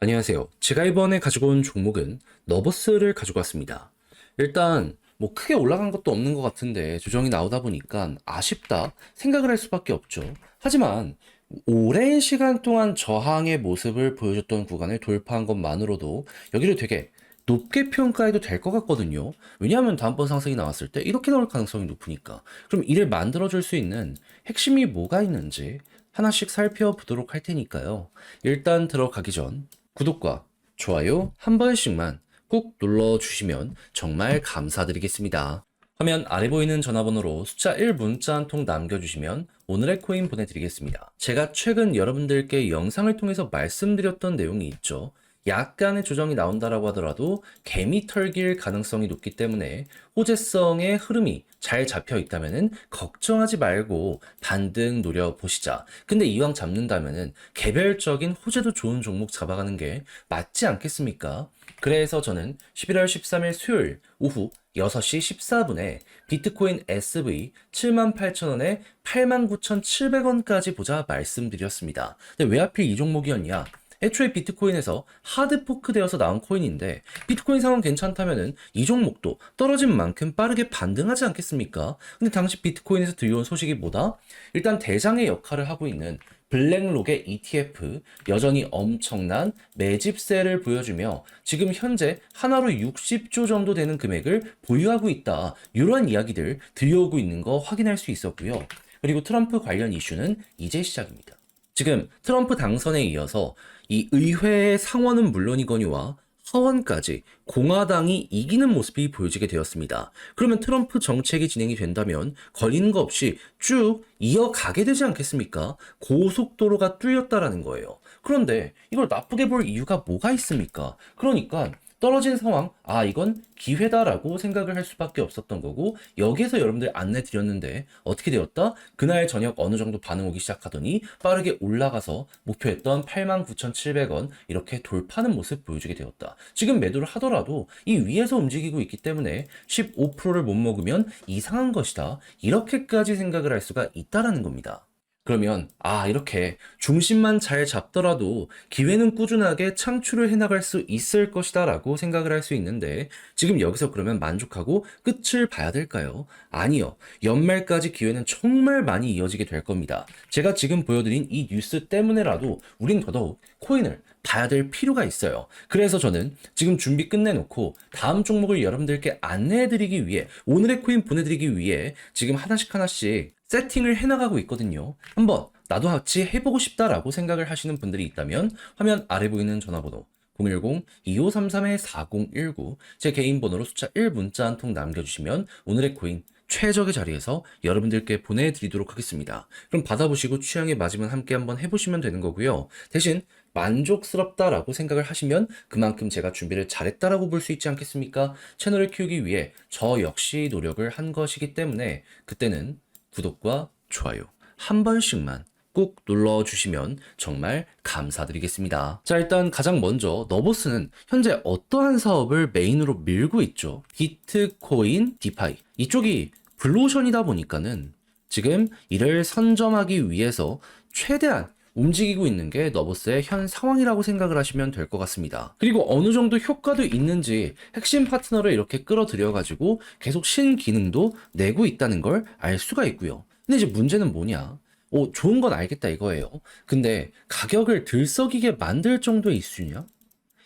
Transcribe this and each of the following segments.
안녕하세요. 제가 이번에 가지고 온 종목은 너버스를 가지고 왔습니다. 일단 뭐 크게 올라간 것도 없는 것 같은데 조정이 나오다 보니까 아쉽다 생각을 할 수밖에 없죠. 하지만 오랜 시간 동안 저항의 모습을 보여줬던 구간을 돌파한 것만으로도 여기를 되게 높게 평가해도 될 것 같거든요. 왜냐하면 다음번 상승이 나왔을 때 이렇게 나올 가능성이 높으니까. 그럼 이를 만들어줄 수 있는 핵심이 뭐가 있는지 하나씩 살펴보도록 할 테니까요. 일단 들어가기 전 구독과 좋아요 한 번씩만 꼭 눌러주시면 정말 감사드리겠습니다. 화면 아래 보이는 전화번호로 숫자 1 문자 한 통 남겨주시면 오늘의 코인 보내드리겠습니다. 제가 최근 여러분들께 영상을 통해서 말씀드렸던 내용이 있죠. 약간의 조정이 나온다라고 하더라도 개미 털길 가능성이 높기 때문에 호재성의 흐름이 잘 잡혀 있다면은 걱정하지 말고 반등 노려보시자. 근데 이왕 잡는다면은 개별적인 호재도 좋은 종목 잡아가는 게 맞지 않겠습니까? 그래서 저는 11월 13일 수요일 오후 6시 14분에 비트코인 SV 78,000원에 89,700원까지 보자 말씀드렸습니다. 근데 왜 하필 이 종목이었냐? 애초에 비트코인에서 하드포크 되어서 나온 코인인데 비트코인 상황 괜찮다면은 이 종목도 떨어진 만큼 빠르게 반등하지 않겠습니까? 근데 당시 비트코인에서 들려온 소식이 뭐다? 일단 대장의 역할을 하고 있는 블랙록의 ETF 여전히 엄청난 매집세를 보여주며 지금 현재 하나로 60조 정도 되는 금액을 보유하고 있다. 이러한 이야기들 들려오고 있는 거 확인할 수 있었고요. 그리고 트럼프 관련 이슈는 이제 시작입니다. 지금 트럼프 당선에 이어서 이 의회의 상원은 물론이거니와 하원까지 공화당이 이기는 모습이 보여지게 되었습니다. 그러면 트럼프 정책이 진행이 된다면 걸리는 거 없이 쭉 이어가게 되지 않겠습니까? 고속도로가 뚫렸다라는 거예요. 그런데 이걸 나쁘게 볼 이유가 뭐가 있습니까? 그러니까 떨어진 상황, 아, 이건 기회다라고 생각을 할 수밖에 없었던 거고, 여기에서 여러분들 안내 드렸는데, 어떻게 되었다? 그날 저녁 어느 정도 반응 오기 시작하더니, 빠르게 올라가서 목표했던 89,700원, 이렇게 돌파하는 모습 보여주게 되었다. 지금 매도를 하더라도, 이 위에서 움직이고 있기 때문에, 15%를 못 먹으면 이상한 것이다. 이렇게까지 생각을 할 수가 있다라는 겁니다. 그러면 아 이렇게 중심만 잘 잡더라도 기회는 꾸준하게 창출을 해나갈 수 있을 것이다 라고 생각을 할 수 있는데 지금 여기서 그러면 만족하고 끝을 봐야 될까요? 아니요 연말까지 기회는 정말 많이 이어지게 될 겁니다 제가 지금 보여드린 이 뉴스 때문에라도 우린 더더욱 코인을 봐야 될 필요가 있어요. 그래서 저는 지금 준비 끝내놓고 다음 종목을 여러분들께 안내해드리기 위해 오늘의 코인 보내드리기 위해 지금 하나씩 하나씩 세팅을 해나가고 있거든요. 한번 나도 같이 해보고 싶다라고 생각을 하시는 분들이 있다면 화면 아래 보이는 전화번호 010-2533-4019 제 개인 번호로 숫자 1 문자 한 통 남겨주시면 오늘의 코인 최적의 자리에서 여러분들께 보내드리도록 하겠습니다. 그럼 받아보시고 취향에 맞으면 함께 한번 해보시면 되는 거고요. 대신 만족스럽다라고 생각을 하시면 그만큼 제가 준비를 잘했다라고 볼 수 있지 않겠습니까? 채널을 키우기 위해 저 역시 노력을 한 것이기 때문에 그때는 구독과 좋아요 한 번씩만 꼭 눌러주시면 정말 감사드리겠습니다. 자, 일단 가장 먼저 너버스는 현재 어떠한 사업을 메인으로 밀고 있죠? 비트코인 디파이. 이쪽이 블루오션이다 보니까는 지금 이를 선점하기 위해서 최대한 움직이고 있는 게 너버스의 현 상황이라고 생각을 하시면 될 것 같습니다. 그리고 어느 정도 효과도 있는지 핵심 파트너를 이렇게 끌어들여가지고 계속 신기능도 내고 있다는 걸 알 수가 있고요. 근데 이제 문제는 뭐냐? 오, 좋은 건 알겠다 이거예요. 근데 가격을 들썩이게 만들 정도의 이슈냐?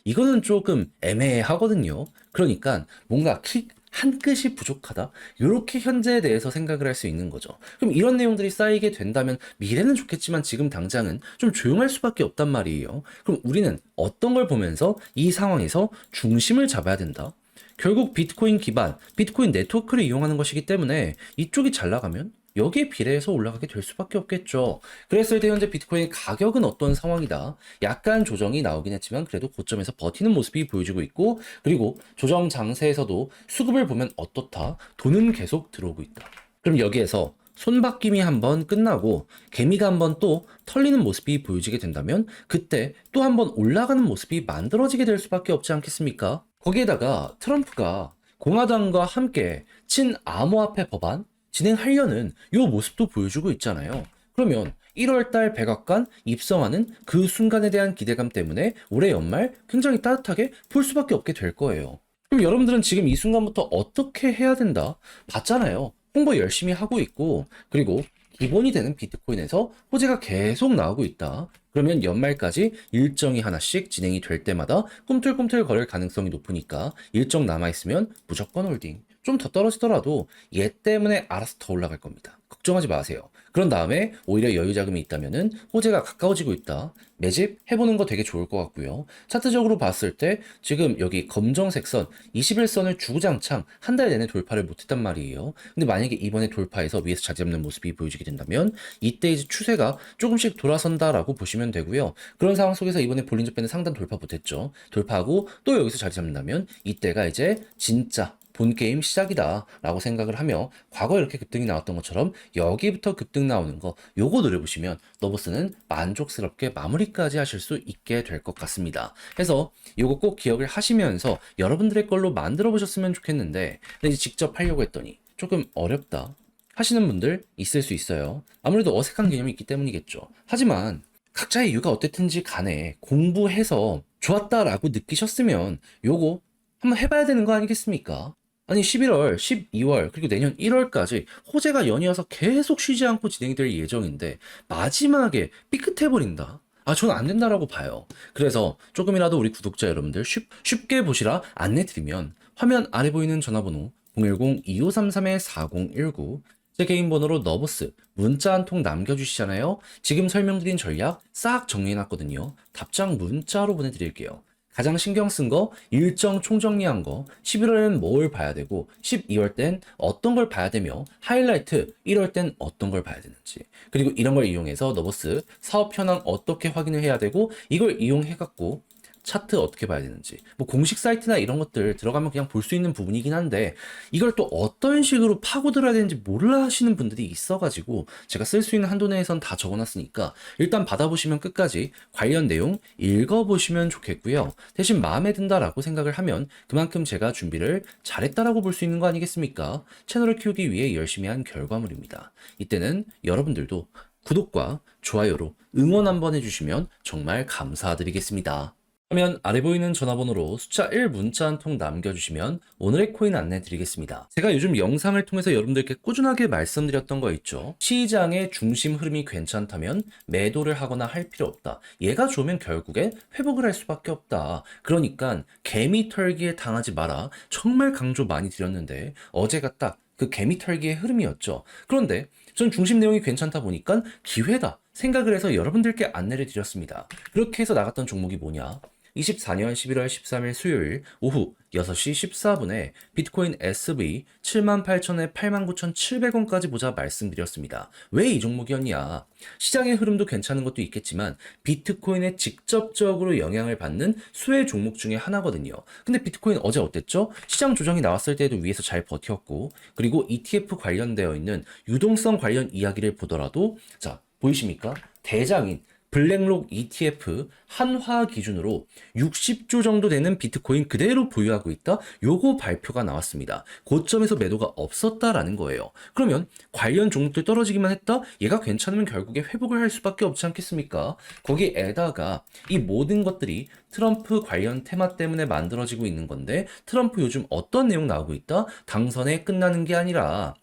이거는 조금 애매하거든요. 그러니까 뭔가 킥 한 끗이 부족하다. 이렇게 현재에 대해서 생각을 할 수 있는 거죠. 그럼 이런 내용들이 쌓이게 된다면 미래는 좋겠지만 지금 당장은 좀 조용할 수밖에 없단 말이에요. 그럼 우리는 어떤 걸 보면서 이 상황에서 중심을 잡아야 된다. 결국 비트코인 기반, 비트코인 네트워크를 이용하는 것이기 때문에 이쪽이 잘 나가면 여기에 비례해서 올라가게 될 수밖에 없겠죠. 그랬을 때 현재 비트코인 가격은 어떤 상황이다. 약간 조정이 나오긴 했지만 그래도 고점에서 버티는 모습이 보여지고 있고 그리고 조정 장세에서도 수급을 보면 어떻다. 돈은 계속 들어오고 있다. 그럼 여기에서 손바뀜이 한번 끝나고 개미가 한번 또 털리는 모습이 보여지게 된다면 그때 또 한번 올라가는 모습이 만들어지게 될 수밖에 없지 않겠습니까? 거기에다가 트럼프가 공화당과 함께 친암호화폐 법안 진행하려는 이 모습도 보여주고 있잖아요. 그러면 1월달 백악관 입성하는 그 순간에 대한 기대감 때문에 올해 연말 굉장히 따뜻하게 볼 수밖에 없게 될 거예요. 그럼 여러분들은 지금 이 순간부터 어떻게 해야 된다? 봤잖아요. 홍보 열심히 하고 있고, 그리고 기본이 되는 비트코인에서 호재가 계속 나오고 있다. 그러면 연말까지 일정이 하나씩 진행이 될 때마다 꿈틀꿈틀 거릴 가능성이 높으니까 일정 남아있으면 무조건 홀딩. 좀 더 떨어지더라도 얘 때문에 알아서 더 올라갈 겁니다. 걱정하지 마세요. 그런 다음에 오히려 여유 자금이 있다면은 호재가 가까워지고 있다. 매집 해보는 거 되게 좋을 것 같고요. 차트적으로 봤을 때 지금 여기 검정색 선 21선을 주구장창 한 달 내내 돌파를 못했단 말이에요. 근데 만약에 이번에 돌파해서 위에서 자리 잡는 모습이 보여지게 된다면 이때 이제 추세가 조금씩 돌아선다라고 보시면 되고요. 그런 상황 속에서 이번에 볼린저 밴드 상단 돌파 못했죠. 돌파하고 또 여기서 자리 잡는다면 이때가 이제 진짜 본 게임 시작이다 라고 생각을 하며 과거에 이렇게 급등이 나왔던 것처럼 여기부터 급등 나오는 거 요거 노려보시면 너버스는 만족스럽게 마무리까지 하실 수 있게 될 것 같습니다. 해서 요거 꼭 기억을 하시면서 여러분들의 걸로 만들어 보셨으면 좋겠는데 근데 직접 하려고 했더니 조금 어렵다 하시는 분들 있을 수 있어요. 아무래도 어색한 개념이 있기 때문이겠죠. 하지만 각자의 이유가 어땠든지 간에 공부해서 좋았다라고 느끼셨으면 요거 한번 해봐야 되는 거 아니겠습니까? 아니 11월, 12월 그리고 내년 1월까지 호재가 연이어서 계속 쉬지 않고 진행이 될 예정인데 마지막에 삐끗해 버린다. 아, 저는 안 된다라고 봐요. 그래서 조금이라도 우리 구독자 여러분들 쉽, 쉽게 보시라 안내 드리면 화면 아래 보이는 전화번호 010-2533-4019 제 개인 번호로 너버스 문자 한 통 남겨주시잖아요. 지금 설명드린 전략 싹 정리해놨거든요. 답장 문자로 보내드릴게요. 가장 신경 쓴 거, 일정 총정리한 거, 11월에는 뭘 봐야 되고, 12월 땐 어떤 걸 봐야 되며, 하이라이트 1월 땐 어떤 걸 봐야 되는지, 그리고 이런 걸 이용해서 너버스 사업 현황 어떻게 확인을 해야 되고, 이걸 이용해갖고, 차트 어떻게 봐야 되는지, 뭐 공식 사이트나 이런 것들 들어가면 그냥 볼 수 있는 부분이긴 한데, 이걸 또 어떤 식으로 파고들어야 되는지 몰라 하시는 분들이 있어가지고, 제가 쓸 수 있는 한도 내에선 다 적어놨으니까, 일단 받아보시면 끝까지 관련 내용 읽어보시면 좋겠고요. 대신 마음에 든다라고 생각을 하면 그만큼 제가 준비를 잘했다라고 볼 수 있는 거 아니겠습니까? 채널을 키우기 위해 열심히 한 결과물입니다. 이때는 여러분들도 구독과 좋아요로 응원 한번 해주시면 정말 감사드리겠습니다. 그러면 아래 보이는 전화번호로 숫자 1 문자 한 통 남겨주시면 오늘의 코인 안내 드리겠습니다. 제가 요즘 영상을 통해서 여러분들께 꾸준하게 말씀드렸던 거 있죠. 시장의 중심 흐름이 괜찮다면 매도를 하거나 할 필요 없다. 얘가 좋으면 결국에 회복을 할 수밖에 없다. 그러니까 개미 털기에 당하지 마라. 정말 강조 많이 드렸는데 어제가 딱 그 개미 털기의 흐름이었죠. 그런데 전 중심 내용이 괜찮다 보니까 기회다 생각을 해서 여러분들께 안내를 드렸습니다. 그렇게 해서 나갔던 종목이 뭐냐? 24년 11월 13일 수요일 오후 6시 14분에 비트코인 SV 78,000에 89,700원까지 보자 말씀드렸습니다. 왜 이 종목이었냐? 시장의 흐름도 괜찮은 것도 있겠지만 비트코인에 직접적으로 영향을 받는 수혜 종목 중에 하나거든요. 근데 비트코인 어제 어땠죠? 시장 조정이 나왔을 때도 위에서 잘 버텼고 그리고 ETF 관련되어 있는 유동성 관련 이야기를 보더라도 자 보이십니까? 대장인 블랙록 ETF 한화 기준으로 60조 정도 되는 비트코인 그대로 보유하고 있다. 요거 발표가 나왔습니다. 고점에서 매도가 없었다라는 거예요. 그러면 관련 종목들 떨어지기만 했다? 얘가 괜찮으면 결국에 회복을 할 수밖에 없지 않겠습니까? 거기에다가 이 모든 것들이 트럼프 관련 테마 때문에 만들어지고 있는 건데 트럼프 요즘 어떤 내용 나오고 있다? 당선에 끝나는 게 아니라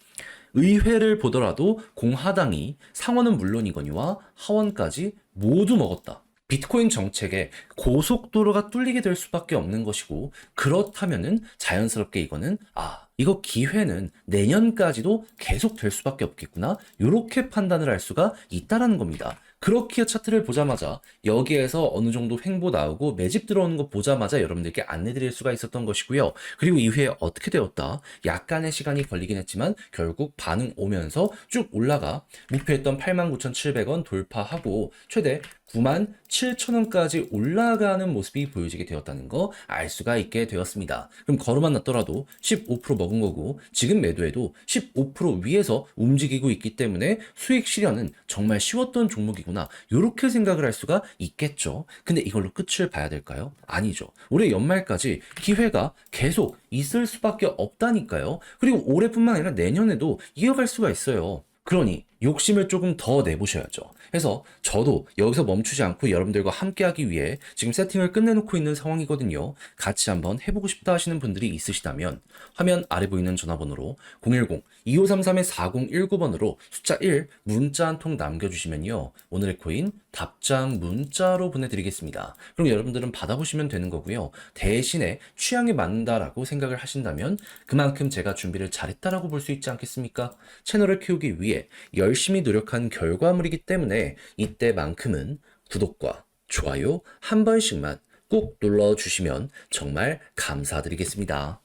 의회를 보더라도 공화당이 상원은 물론이거니와 하원까지 모두 먹었다. 비트코인 정책에 고속도로가 뚫리게 될 수밖에 없는 것이고 그렇다면은 자연스럽게 이거는 아 이거 기회는 내년까지도 계속 될 수밖에 없겠구나 이렇게 판단을 할 수가 있다라는 겁니다. 그렇게 차트를 보자마자 여기에서 어느 정도 횡보 나오고 매집 들어오는 거 보자마자 여러분들께 안내드릴 수가 있었던 것이고요. 그리고 이후에 어떻게 되었다? 약간의 시간이 걸리긴 했지만 결국 반응 오면서 쭉 올라가 목표했던 89,700원 돌파하고 최대 9만 7천 원까지 올라가는 모습이 보여지게 되었다는 거 알 수가 있게 되었습니다. 그럼 걸어만 놨더라도 15% 먹은 거고 지금 매도해도 15% 위에서 움직이고 있기 때문에 수익 실현은 정말 쉬웠던 종목이구나 이렇게 생각을 할 수가 있겠죠. 근데 이걸로 끝을 봐야 될까요? 아니죠. 올해 연말까지 기회가 계속 있을 수밖에 없다니까요. 그리고 올해뿐만 아니라 내년에도 이어갈 수가 있어요. 그러니 욕심을 조금 더 내보셔야죠. 그래서 저도 여기서 멈추지 않고 여러분들과 함께하기 위해 지금 세팅을 끝내놓고 있는 상황이거든요. 같이 한번 해보고 싶다 하시는 분들이 있으시다면 화면 아래 보이는 전화번호로 010-2533-4019번으로 숫자 1 문자 한 통 남겨주시면요. 오늘의 코인 답장 문자로 보내드리겠습니다. 그럼 여러분들은 받아보시면 되는 거고요. 대신에 취향에 맞는다라고 생각을 하신다면 그만큼 제가 준비를 잘했다라고 볼 수 있지 않겠습니까? 채널을 키우기 위해 열심히 노력한 결과물이기 때문에 이때만큼은 구독과 좋아요 한 번씩만 꾹 눌러주시면 정말 감사드리겠습니다.